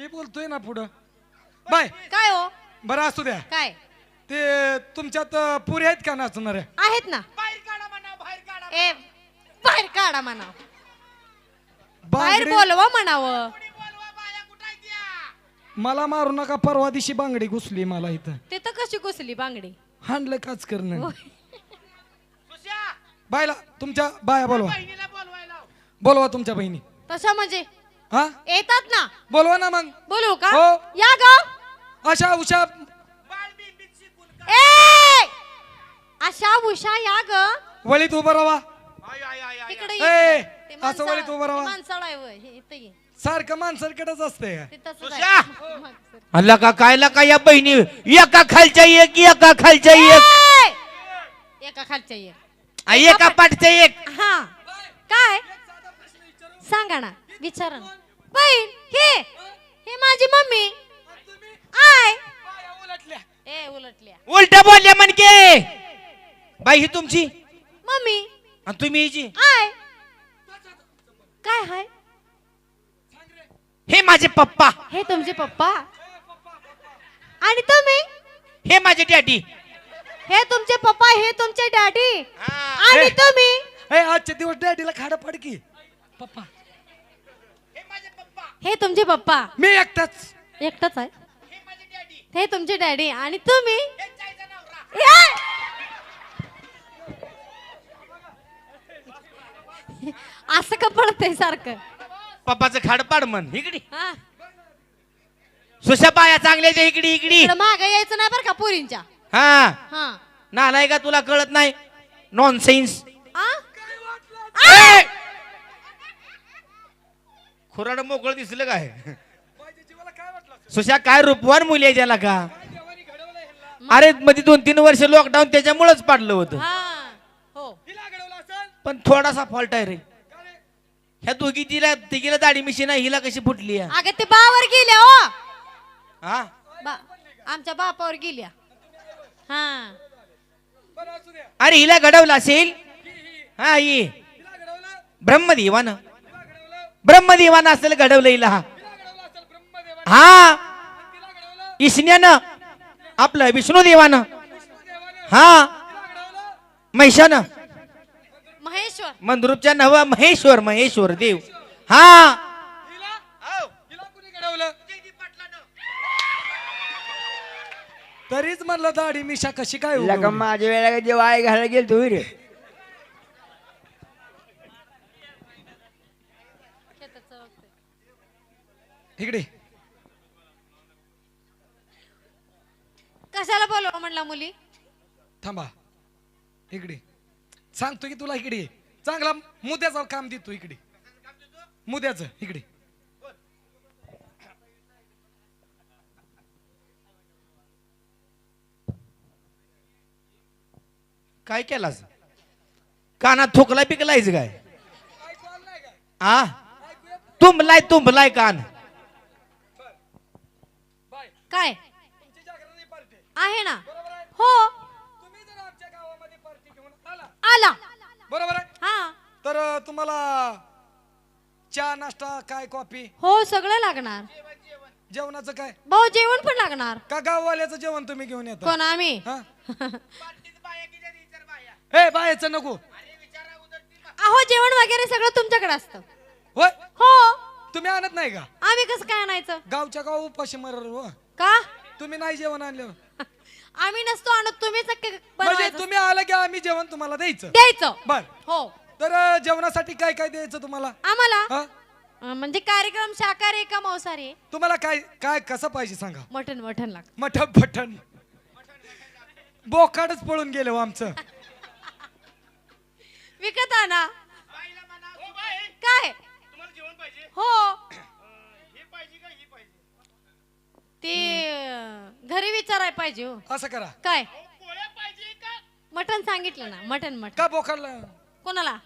मी बोलतोय ना पुढं. बाय. काय हो? बरं असू द्या. काय? ते तुमच्यात अं, पुरी आहेत का नाचणाऱ्या आहेत ना. बाहेर काढा म्हणा बाहेर काढा ए बाहेर काढा म्हणा बाहेर बांगडी बोलवा म्हणावं. कोणी बोलवा बाया कुठं आहे त्या मला मारू नका परवा दिवशी बांगडी घुसली मला इथं. ते तर कशी घुसली बांगडी? हाणलं काच करणं. बायला तुमच्या बाया बोलवा. बहिणीला बोलवायला लाव. बोलवा तुमच्या बहिणी. तशा म्हणजे? हा येतात ना बोलवा ना मग बोलू का हो. या ग अशा उषा ए अशा उषा या ग वळीत उभं राहा ए. ते असं माणसाळा- वळीत उभं राहा. ते माणसाळा आहे वय. हे इथं ये. सारखं माणसारकडेच असतंय का? ते तसंच सुश्या! आहे. माग सर. अल्ला का कायला का या बहिणी एका खालच्या एक एका खालच्या एक ए! एका खालच्या ये आ, एका पाठच्या एक हा काय सांगा ना विचारा ना बहीण हे हे माझी मम्मी. आय. ए उलटल्या. उलट बोलल्या म्हणके. बाई ही तुमची? मम्मी. आणि तुम्ही हिची? आय. काय हाय? हे माझे पप्पा. हे तुमचे पप्पा? आणि तुम्ही? हे माझे डॅडी. हे तुमचे पप्पा हे तुमचे डॅडी. हा. आणि हे. तुम्ही? ए आजचे दिवस डॅडीला खाडा पडकी पप्पा. हे तुमचे पप्पा. मी एकटाच. एकटाच आहे. हे माझे डॅडी हे तुमचे डॅडी आणि तुम्ही? हे ए! असं का पडतंय सारखं? पप्पाचं खाडपाड म्हण इकडी. हा. सुशा बाया चांगल्या इकडी इकडी. इकडं मागं यायचं नाही बरं का पुरींच्या. हा. हा. नालाय का तुला कळत नाही? नॉन सेन्स आ? खुराड मोकळ दिसलं काय? सुशा काय रूपवान मुली आहे त्याला का? अरे मध्ये दोन तीन वर्ष लॉकडाऊन त्याच्यामुळेच पाडलं होतं. हा हो. पण थोडासा फॉल्ट आहे रे. ह्या दोघी तिला तिघीला दाढी मिशी आहे हिला कशी फुटली आहे? अगं ते बावर गेल्या हो. हा? बा आमच्या बापावर गेल्या. हा. अरे हिला घडवलं असेल? हा ही. ब्रह्मदेवानं. ब्रह्मदेवानं असेल घडवलं हा. हा ईशन्यानं आपलं विष्णुदेवानं हा. महिषानं. महेश्वर. मंद्रुपच्या नव महेश्वर महेश्वर देव. हा. तरीच म्हणलं दाढी मिशा कशी काय? माझ्या वेळेला जेव्हा आई घालायला गेल तू रे. इकडे. कशाला बोलवा म्हणला मुली? थांबा. इकडे. सांगतो की तुला इकडे. ये. चांगला मुद्द्याचं काम देतो इकडे. मुद्द्याचं इकडे. काय केलास? कानात थोकलाय पिकलायच काय? आ? तुंबलाय तुंबलाय कान. काय? आहे ना? हो. आला. बरोबर आहे? हा. तर तुम्हाला चहा नाश्ता काय कॉफी? हो सगळं लागणार. जेवणाचं काय? भाऊ जेवण पण लागणार. का गाववाल्याचं जेवण तुम्ही घेऊन येता? कोण आम्ही? हा? ए बायचं नको. अहो जेवण वगैरे सगळं तुमच्याकडे असतं. होय? हो. तुम्ही आणत नाही का? आम्ही कसं काय आणायचं? गावच्या गाव उपाशी मरल का? तुम्ही नाही जेवण आणलं. आम्ही नसतो आणत तुम्हीच म्हणजे बनवायचं. तुम्ही आलं की आम्ही जेवण तुम्हाला द्यायचं. द्यायचं. बर. हो. तर अं, जेवणासाठी काय काय द्यायचं तुम्हाला? आम्हाला? हा? अं, म्हणजे कार्यक्रम शाकाहारी का मांसाहारी तुम्हाला काय काय कसं पाहिजे सांगा? मटन मटन लागत. मठन फटन बोकाडच पळून गेलो आमचं. विकत आणा. काय? हो. ते घरी विचारायला पाहिजे हो. असं करा. काय? मटन सांगितलं ना मटन मटन का बोकाडला कोणाला?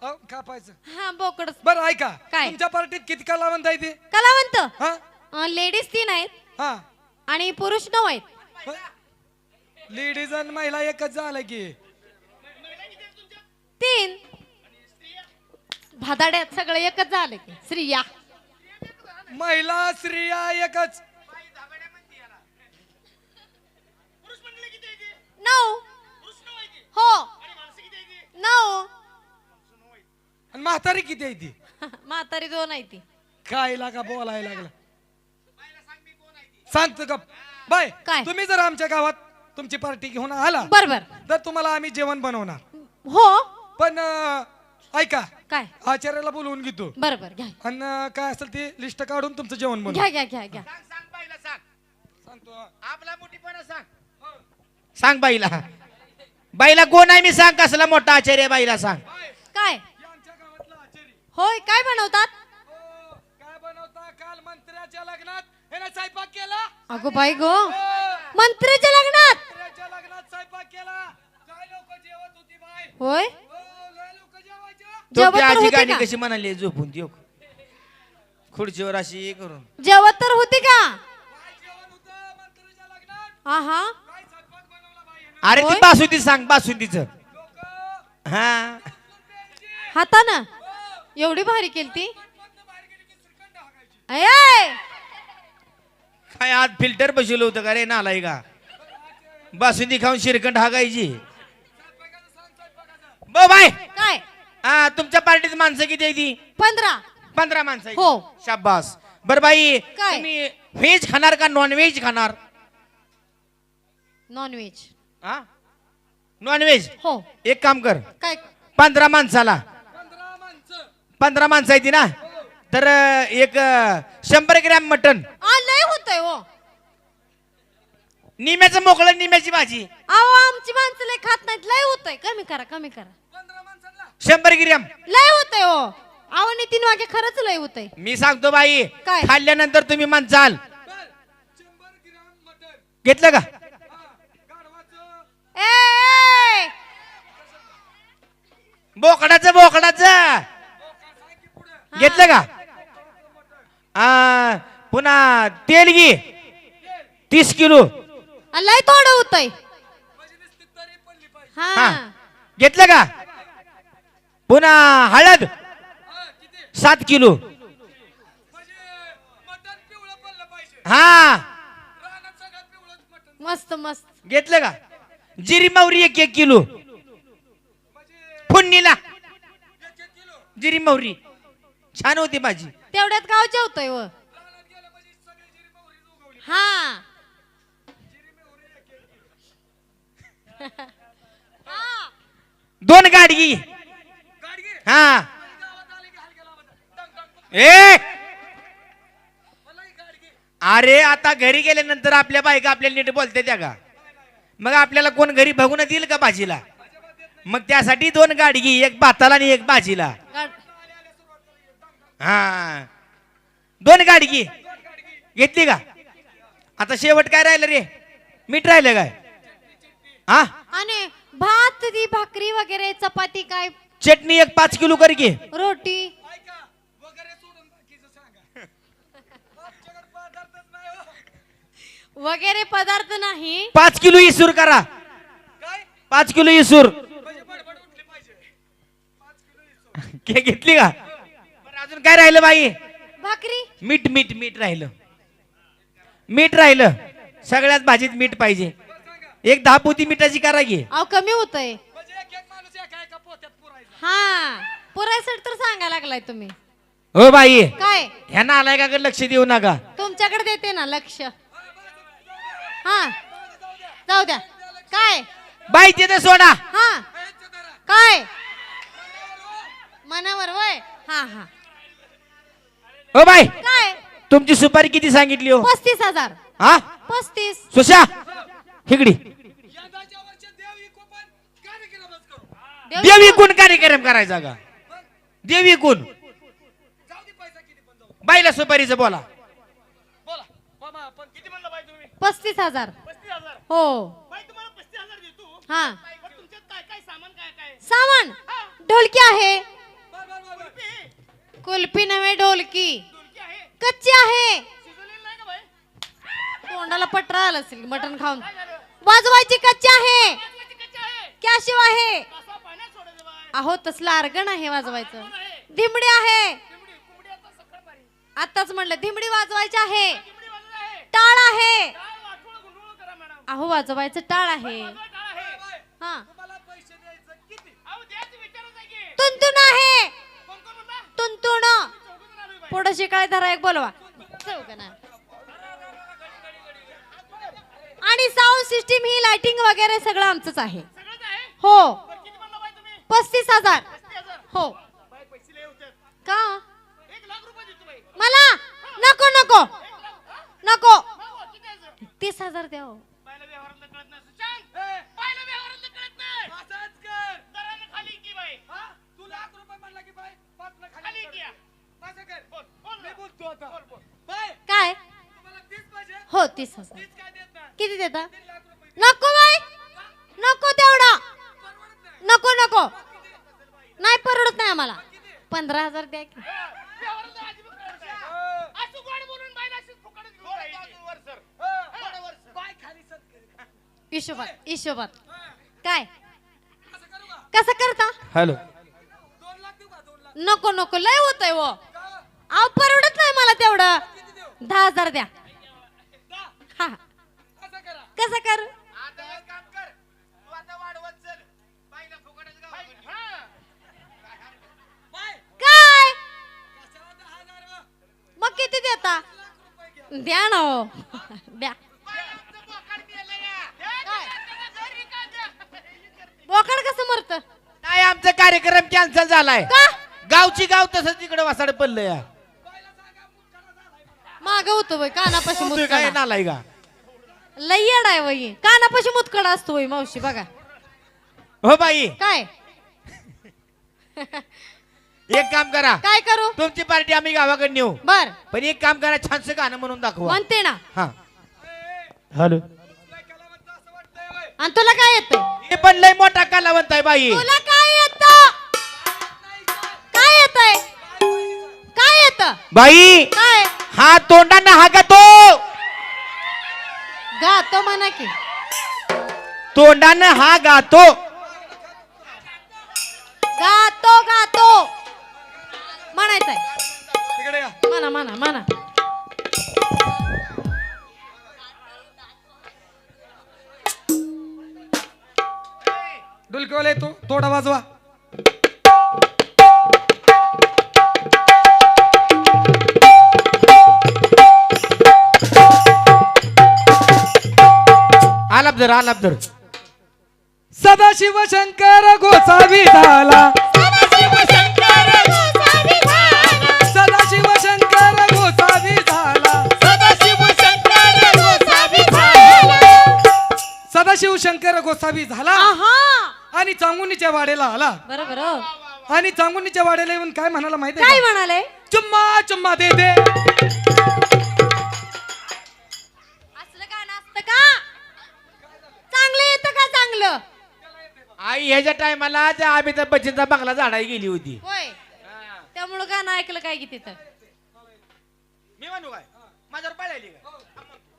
अहो, का पाहायचं? हा बोकड. बरं ऐका. काय? तुमच्या पार्टीत किती काला म्हणता येते कलावंत? हा? लेडीज तीन आहेत. हा. आणि पुरुष नऊ आहेत. लेडीज आणि महिला एकच झालं की. तीन. भादाड्यात सगळं एकच झालं की. स्त्रिया. महिला स्त्रिया एकच नऊ हो नऊ आणि म्हातारी किती आहे ती? म्हातारी दोन आहे ती. काय लागा बोलायला लागला? सांगतो का बाय काय? तुम्ही जर आमच्या गावात तुमची पार्टी घेऊन आला बर बर तर तुम्हाला आम्ही जेवण बनवणार. हो. पण अं, ऐका काय? आचार्याला बोलवून घेतो. बर बर घ्या आणि काय असेल ते लिस्ट काढून तुमचं जेवण बनवू. घ्या घ्या घ्या घ्या. सांग सांग बाईला सांग. सांगतो हा. आपला मोठीपणा सांग. सांग बाईला. बाईला कोण आहे मी सांग कसला मोठा आचार्य आहे बाईला सांग काय हे आमच्या गावातलं आचारी होय काय बनवतात? हो, काय बनवता? काल मंत्र्याच्या लग्नात. हे ना स्वयंपाक केला? अगो बाई गो. हो, मंत्र्याच्या लग्नात? मंत्र्याच्या लग्नात स्वयंपाक केला. काय लोक जेवत होती बाय होय. हो लय लोक जेवायच्या. जेवत तुमची तर आजी होती गाणी का? कशी म्हणाली झोपून ती हो. खुर्चीवर अशी हे करून. जेवत तर होती का? काय जेवण होतं मंत्र्याच्या लग्नात. हा हा काय स्वयंपाक बनवला बाई यानं? अरे ती होय? बासुंदी सांग बासुंदीच. हा. हातानं? एवढी भारी केली ती काय आज फिल्टर बसवलं होतं का रे नालाय का? बासुंदी खाऊन शिरकंड हागायची बाय! काय? हा तुमच्या पार्टीत माणसं किती आहे ती? पंधरा. पंधरा माणसं आहेत. हो. शाबास. बर बाई काय? तुम्ही व्हेज खाणार का नॉन व्हेज खाणार? Non veg. हा नॉन व्हेज हो. एक काम कर. काय? पंधरा माणसाला. पंधरा माणसं आहे ती ना? तर एक शंभर ग्रॅम मटन आ लय होतंय हो. निम्याचं मोकळं निम्याची भाजी. अहो आमची माणसं लय खात नाहीत. लय होतंय. कमी करा कमी करा. शंभर ग्रॅम. लय होतंय हो. अहो नितीन वागे खरंच लय होतंय. मी सांगतो बाई काय? खाल्ल्यानंतर तुम्ही म्हणचाल घेतलं का? गाढवाचं ए, ए! बोकडाचं पुढं घेतलं का? आ, पुन्हा तेल घे. तीस किलो. आ, लय थोडं होतंय. पाहिजे हा. हा. घेतलं का? पुन्हा हळद. सात किलो. हा. मस्त मस्त. घेतलं का? जिरी मावरी एक एक किलो. फुन्नीला. जिरी मावरी छान होती भाजी तेवढ्यात गाव जेवतोय व. हा. हा. दोन गाडगी. हा. ए! अरे आता घरी गेल्यानंतर आपल्या बायका आपल्याला नीट बोलते त्या का मग आपल्याला कोण घरी बघून देईल का भाजीला? मग त्यासाठी दोन गाडगी एक भाताला आणि एक भाजीला. गाड- हा. दोन गाडगी. घेतली का? आता शेवट काय राहिलं रे? मीठ राहिलं काय? हा? आणि भात ती भाकरी वगैरे चपाती काय? चटणी एक पाच किलो कर की. रोटी. ऐका वगैरे सोडून बाकीचं सांगा. आमच्याकडे पदार्थच नाही हो. वगैरे पदार्थ नाही. पाच किलो इसूर करा. काय? पाच किलो इसूर. म्हणजे बडबड उठली पाहिजे. पाच किलो इसो घे- घेतली का? अजून काय राहिलं बाई? भाकरी? मीठ मीठ मीठ राहिलं. मीठ राहिलं. सगळ्यात भाजीत मीठ पाहिजे. एक दहा पोती मिठाची करा घे अहो कमी होतंय. म्हणजे एक एक माणूस एका एका पोत्यात पुरायचा. हा. पुरायसाठी तर सांगायला लागलाय तुम्ही. हो बाई. काय? ह्यांना आलाय का ग लक्ष देऊ नका. तुमच्याकडे देते ना लक्ष. हा. जाऊ द्या. काय? बाई तिथे सोडा. हा. काय? मनावर वय हा हा. हो बाई काय? तुमची सुपारी किती सांगितली हो? पस्तीस हजार. हा? पस्तीस. सुशा यंदाच्या वर्षी देव इकोपण कार्यक्रमच करू देवी कोण कार्यक्रम करायचा का? देवी कोण जाऊ दे पैसा किती पण जाऊ दे. बाईला सुपारीचं बोला. बोला. मामा पण किती म्हणलं बाई तुम्ही? पस्तीस हजार. पस्तीस हजार? हो. बाई तुम्हाला पस्तीस हजार देतो. हा. पण तुमच्यात काय काय सामान काय काय? सामान. ढोलकी आहे. कुल्फी नव्हे ढोलकी. कच्ची आहे. तोंडाला पटरा आला असेल मटण खाऊन. वाजवायची कच्ची आहे. आहे कॅशिव आहे. अहो तसलं अर्गण आहे वाजवायचं. धिमडी आहे. आताच म्हणलं धिमडी वाजवायची आहे. टाळ आहे. अहो वाजवायचं टाळ आहे. हा. थोडं शिकाय धरा एक बोलवा. आणि साऊंड सिस्टीम ही लाइटिंग वगैरे सगळं आमचंच आहे. हो. पस्तीस हजार. हो. का? मला? नको नको. नको. तीस हजार द्या हो. काय? हो तीस हजार. किती देता? नको बाई. नको तेवढा. नको नको. नाही परवडत नाही आम्हाला. पंधरा हजार द्या की. हिशोबात हिशोबात. काय? कसं करता? हॅलो. नको नको. लय होत आहे वो अहो परवडत मला तेवढं दहा हजार द्या. हा. कसं कर? काय? मग किती देता? द्या ना हो. द्या. बोकड कसं मरत? नाही आमचा कार्यक्रम कॅन्सल झालाय. का? गावची गाव तसंच तिकडे वासाड पडलं या. माग होतो बाई कानापाशी तू काय मुतकडा नालाय का? लय येड आहे बाई कानापाशी मुतकडा असतो बाई मावशी बघा. हो बाई. काय? एक काम करा. काय करू? तुमची पार्टी आम्ही गावाकडे नेऊ. बर. पण एक काम करा छानसं गाणं म्हणून दाखवा. म्हणते ना. हा. हॅलो. आणि तुला काय येत हे पण लय मोठा कलावंत आहे बाई. तुला काय येत? काय येत काय येत? बाई. काय हा तोंडानं हा का तो. गातो म्हणा की. तोंडानं हा गातो गातो गातो म्हणायचंय. तिकडे या. म्हणा म्हणा म्हणा. डुलकेवाला येतो थोडा वाजवा. आलाप जर आलाप जर सदाशिव शंकर गोसावी झाला. सदाशिव शंकर गोसावी झाला. सदाशिव शंकर गोसावी झाला. आहा. आणि चांगुनीच्या वाड्याला आला. बरोबर हो. आणि चांगुनीच्या वाड्याला येऊन काय म्हणाला माहिती काय म्हणाले? चुम्मा चुम्मा दे दे. आई ह्याच्या टायमाला त्या अमिताभ बच्चनचा बंगला झाडाय गेली होती. होय. त्यामुळं गाणं ऐकलं काय की तिथं? मी म्हणू काय? माझ्यावर पळायली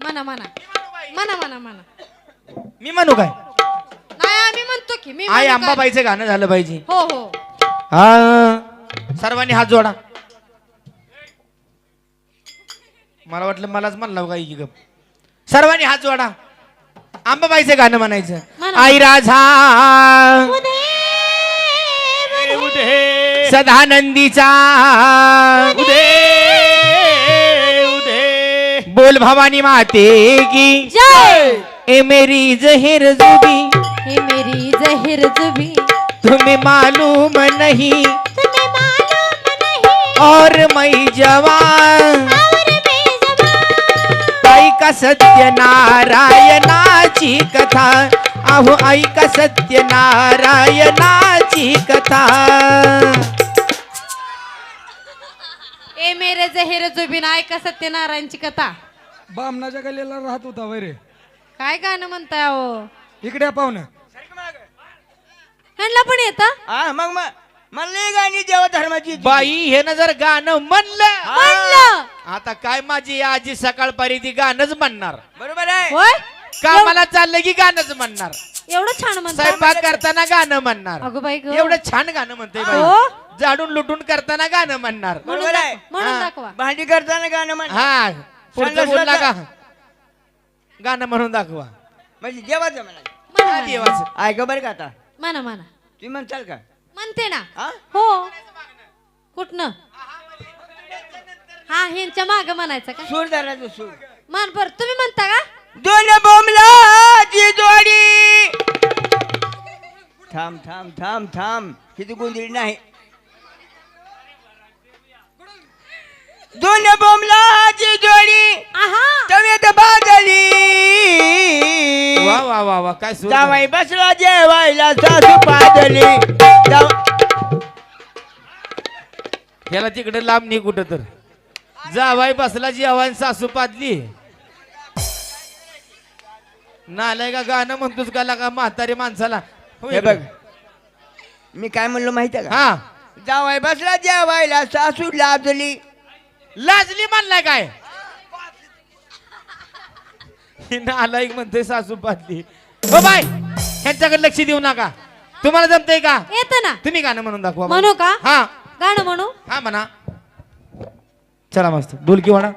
म्हणा म्हणा. म्हणा म्हणा म्हणा मी म्हणू काय? नाही आम्ही म्हणतो की मी आई म्हणू? अंबाबाईचं गाणं झालं पाहिजे. हो हो. हा. सर्वांनी हात जोडा. मला वाटलं मलाच म्हणलं का की गप. सर्वांनी हात जोडा. अंबाबाईचं गाणं म्हणायचं. म्हणा. आई राधा सदानंदीचा. बोल भवानी माते की. जय. ए मेरी जहिर जुबी. हे मेरी जहिर जुबी. तुम्हें मालूम नहीं. तुम्हें मालूम नहीं. और मैं जवान. और मैं जवान. ऐका सत्य नारायणाची कथा. अहो ऐका सत्य नारायणाची कथा. ए मेरे जहिर जुबी नाय का सत्यनारायणची कथा. बामणाच्या गल्लीला राहत होता वैरे. काय गाणं म्हणताय अहो? इकडे पाहुणं. ह्यांना पण येतं? हा मग मग म्हणले गाणी देवा धर्माची बाई हे न जर गाणं म्हणलं. म्हणलं. आता काय माझी आजी सकाळपारी ती गाणंच म्हणणार. बरोबर आहे. होय? कामाला चाललं की गाणंच म्हणणार? एवढं छान म्हणताय स्वयंपाक करताना गाणं म्हणणार. अगो बाई ग. एवढं छान गाणं म्हणते हो झाडून लुटून करताना गाणं म्हणणार. म्हणून बरोबर आहे. दाख- म्हणून. दाखवा. भांडी करताना गाणं म्हण हा. पुढचं बोलला का. गाणं म्हणून दाखवा. म्हणजे देवाचं म्हणायचं म्हणा, हा, म्हणा. देवाचं? ऐका बरं का आता. म्हणा म्हणा. तुम्ही म्हणताल का? म्हणते ना. हा? हो. कुठनं? हा ह्यांच्या माग म्हणायचं का? सूर धरायचं सूर. मान बर तुम्ही म्हणता का? दोन बोमलाची जोडी थांब थांब थांब थांब. किती गोंधळी नाही. दोन बोमलाची जोडी आहा. तवेत बादली. वा वा वा वा काय सुर जावाई बसला जेवायला सासू पादली. जाव- याला तिकडे लांब नाही कुठं तर. जावाय बसला जेवाय सासू पादली. नालाय का गाणं म्हणतोस का का म्हातारी माणसाला? हो. बघ. मी काय म्हणलो माहिती आहे का? हा. जावाई बसला जेवायला सासू लादली लाजली म्हणलाय काय? ही नालायक म्हणतोय सासू पादली हो बाय ह्यांच्याकडे लक्ष देऊ नका. तुम्हाला जमतंय का? येत ना. तुम्ही गाणं म्हणून दाखवा म्हणू का? हा. गाणं म्हणू. हा म्हणा. चला मस्त. डोलकी म्हणा.